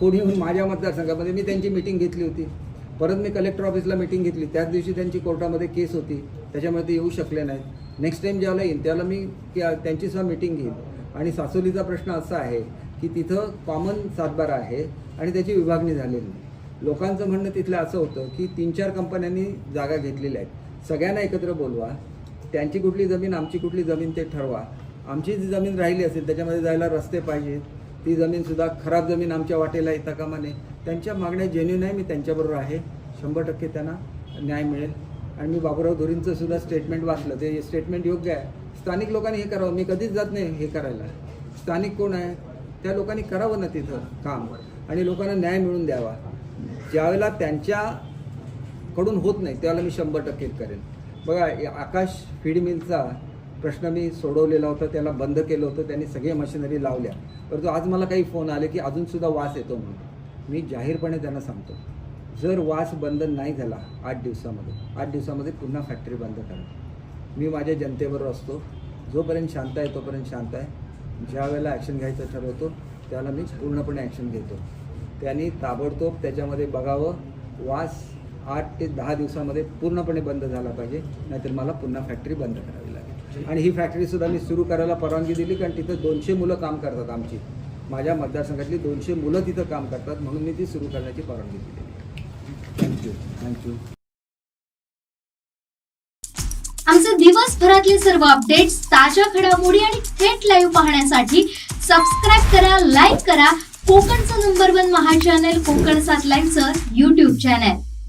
कोणी येऊन माझ्या मतदारसंघामध्ये मी त्यांची मिटिंग घेतली होती. परत मी कलेक्टर ऑफिसला मिटिंग घेतली. त्याच दिवशी त्यांची कोर्टामध्ये केस होती. त्याच्यामुळे ते येऊ शकले नाहीत. नेक्स्ट टाइम ज्याला येईल त्याला मी त्यांची सुद्धा मिटिंग घेईन. आणि सासोलीचा प्रश्न असा आहे की तिथं कॉमन सातबारा आहे आणि त्याची विभागणी झालेली नाही. लोकांचं म्हणणं तिथलं असं होतं की तीन चार कंपन्यांनी जागा घेतलेल्या आहेत. सगळ्यांना एकत्र बोलवा. त्यांची कुठली जमीन आमची कुठली जमीन ते ठरवा. आमची जी जमीन राहिली असेल त्याच्यामध्ये जायला रस्ते पाहिजेत. ती जमीनसुद्धा खराब जमीन आमच्या वाटेला येता कामा नये. त्यांच्या मागण्या जेन्युन आहे मी त्यांच्याबरोबर आहे. शंभर टक्के त्यांना न्याय मिळेल. आणि मी बाबूराव धुरींचं सुद्धा स्टेटमेंट वाचलं. ते स्टेटमेंट योग्य आहे. स्थानिक लोकांनी हे करावं. मी कधीच जात नाही हे करायला. स्थानिक कोण आहे? त्या लोकांनी करावं ना तिथं काम. आणि लोकांना न्याय मिळून द्यावा. ज्यावेळेला त्यांच्याकडून होत नाही त्यावेळेला मी शंभर टक्के करेन. बघा आकाश फीड मिलचा प्रश्न मी सोडवलेला होता त्याला बंद केलं होतं त्यांनी सगळे मशिनरी लावल्या. परंतु आज मला काही फोन आले की अजूनसुद्धा वास येतो म्हणून. मी जाहीरपणे त्यांना सांगतो जर वास बंद नाही झाला आठ दिवसामध्ये आठ दिवसामध्ये पुन्हा फॅक्टरी बंद करा. मी माझ्या जनतेबरोबर असतो. जोपर्यंत शांत आहे तोपर्यंत शांत आहे. ज्या वेळेला ॲक्शन घ्यायचं ठरवतो त्याला मी पूर्णपणे ॲक्शन घेतो. त्यांनी ताबडतोब त्याच्यामध्ये बघावं वास आठ ते दहा दिवसामध्ये पूर्णपणे बंद झाला पाहिजे नाहीतर मला पुन्हा फॅक्टरी बंद करावी लागेल. आणि ही फॅक्टरीसुद्धा मी सुरू करायला परवानगी दिली कारण तिथं दोनशे मुलं काम करतात आमची. माझ्या मतदारसंघातली दोनशे मुलं तिथं काम करतात म्हणून मी ती सुरू करण्याची परवानगी दिली. थँक्यू थँक्यू आमचे दिवसभरातले सर्व अपडेट्स ताज्या घडामोडी आणि थेट लाईव्ह पाहण्यासाठी सबस्क्राईब करा लाईक करा. कोकणचं नंबर वन महा चॅनल कोकण सात लाईनचं युट्यूब चॅनल